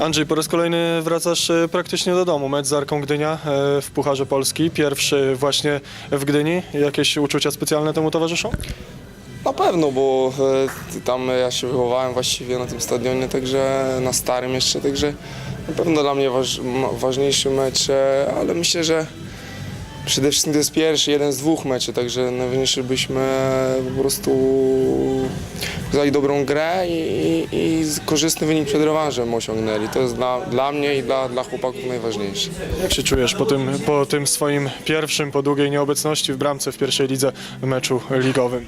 Andrzej, po raz kolejny wracasz e, praktycznie do domu. Mecz z Arką Gdynia e, w Pucharze Polski. Pierwszy właśnie w Gdyni. Jakieś uczucia specjalne temu towarzyszą? Na pewno, bo e, tam ja się wychowałem właściwie na tym stadionie, także na starym jeszcze, także na pewno dla mnie waż, ma- ważniejszy mecz, ale myślę, że przede wszystkim to jest pierwszy, jeden z dwóch meczy, także najważniejsze, byśmy po prostu pokazali dobrą grę i, i, i korzystny wynik przed rewanżem osiągnęli. To jest dla, dla mnie i dla, dla chłopaków najważniejsze. Jak się czujesz po tym, po tym swoim pierwszym, po długiej nieobecności w bramce w pierwszej lidze meczu ligowym?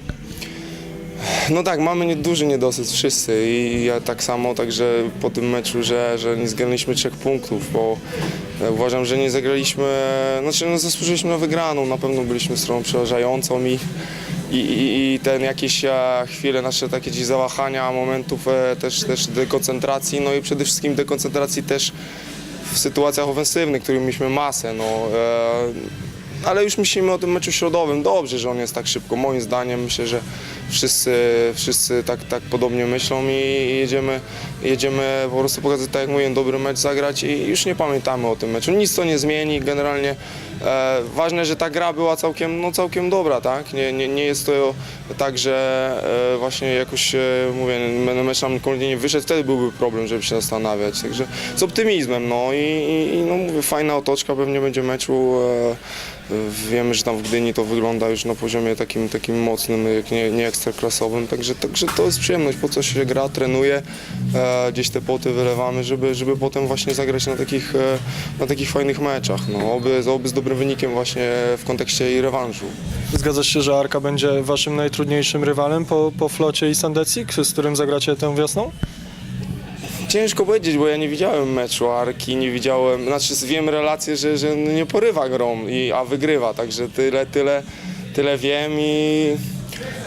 No tak, mamy nie- duży niedosyt wszyscy i ja tak samo, także po tym meczu, że, że nie zgraliśmy trzech punktów, bo e, uważam, że nie zagraliśmy, znaczy no zasłużyliśmy na wygraną, na pewno byliśmy stroną przeważającą i, i, i, i ten jakieś e, chwile nasze takie gdzieś zawahania, momentów e, też, też dekoncentracji, no i przede wszystkim dekoncentracji też w sytuacjach ofensywnych, których mieliśmy masę, no. E, ale już myślimy o tym meczu środowym. Dobrze, że on jest tak szybko. Moim zdaniem myślę, że wszyscy, wszyscy tak, tak podobnie myślą i jedziemy, jedziemy po prostu pokazać, tak jak mówię, dobry mecz zagrać i już nie pamiętamy o tym meczu. Nic to nie zmieni generalnie. E, ważne, że ta gra była całkiem, no, całkiem dobra, tak? Nie, nie, nie jest to tak, że e, właśnie jakoś, e, mówię, mecz nam kompletnie nie wyszedł, wtedy byłby problem, żeby się zastanawiać. Także z optymizmem, no i, i no, mówię, fajna otoczka pewnie będzie meczu. E, Wiemy, że tam w Gdyni to wygląda już na poziomie takim, takim mocnym, nie, nie ekstraklasowym, także, także to jest przyjemność, po co się gra, trenuje, e, gdzieś te poty wylewamy, żeby, żeby potem właśnie zagrać na takich, e, na takich fajnych meczach, no, oby, oby z dobrym wynikiem właśnie w kontekście i rewanżu. Zgadzasz się, że Arka będzie waszym najtrudniejszym rywalem po, po Flocie i Sandecik, z którym zagracie tę wiosną? Ciężko powiedzieć, bo ja nie widziałem meczu Arki, nie widziałem, znaczy wiem relacje, że, że nie porywa grą, i, a wygrywa, także tyle, tyle, tyle wiem i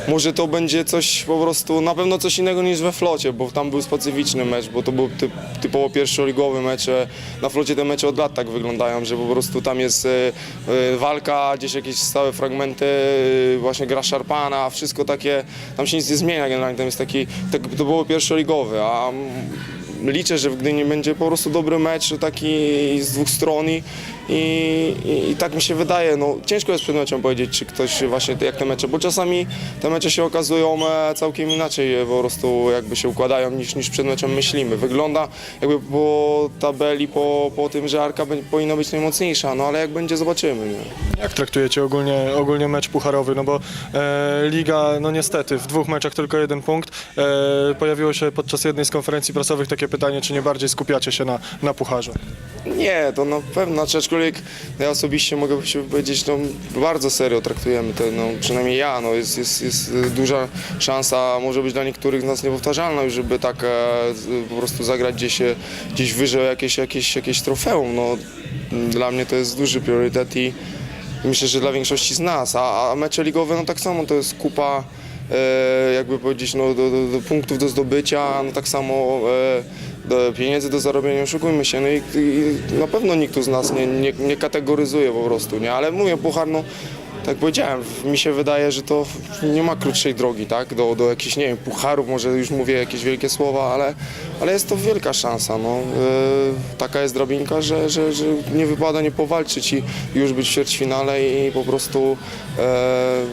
może to będzie coś po prostu, na pewno coś innego niż we flocie, bo tam był specyficzny mecz, bo to był typ, typowo pierwszoligowy mecz. e, Na flocie te mecze od lat tak wyglądają, że po prostu tam jest e, e, walka, gdzieś jakieś stałe fragmenty, właśnie gra szarpana, wszystko takie, tam się nic nie zmienia generalnie, tam jest taki, tak, to było pierwszoligowe, a liczę, że w Gdyni będzie po prostu dobry mecz taki z dwóch stron i, i, i tak mi się wydaje. No, ciężko jest przed meczem powiedzieć, czy ktoś właśnie jak te mecze, bo czasami te mecze się okazują e, całkiem inaczej e, po prostu jakby się układają niż, niż przed meczem myślimy. Wygląda jakby po tabeli, po, po tym, że Arka powinna być najmocniejsza, no ale jak będzie zobaczymy. Nie? Jak traktujecie ogólnie, ogólnie mecz pucharowy? No bo e, Liga, no niestety, w dwóch meczach tylko jeden punkt. E, pojawiło się podczas jednej z konferencji prasowych takie pytanie, czy nie bardziej skupiacie się na, na pucharze? Nie, to na pewno, aczkolwiek ja osobiście mogę się powiedzieć, no bardzo serio traktujemy to, no, przynajmniej ja, no, jest, jest, jest duża szansa, może być dla niektórych z nas niepowtarzalna już, żeby tak e, po prostu zagrać gdzieś, e, gdzieś wyżej jakieś, jakieś, jakieś trofeum, no, dla mnie to jest duży priorytet i myślę, że dla większości z nas, a, a mecze ligowe, no tak samo to jest kupa jakby powiedzieć, no, do, do, do punktów do zdobycia, no tak samo e, do pieniędzy do zarobienia, oszukujmy się, no i, i na pewno nikt z nas nie, nie, nie kategoryzuje po prostu, nie, ale mówię, puchar, no tak powiedziałem, mi się wydaje, że to nie ma krótszej drogi, tak, do, do jakichś, nie wiem, pucharów, może już mówię jakieś wielkie słowa, ale, ale jest to wielka szansa, no, e, taka jest drabinka, że, że, że nie wypada nie powalczyć i już być w ćwierćfinale i po prostu e,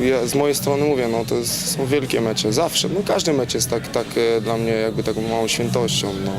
ja, z mojej strony mówię, no to są wielkie mecze, zawsze, no każdy mecz jest tak, tak e, dla mnie jakby taką małą świętością, no.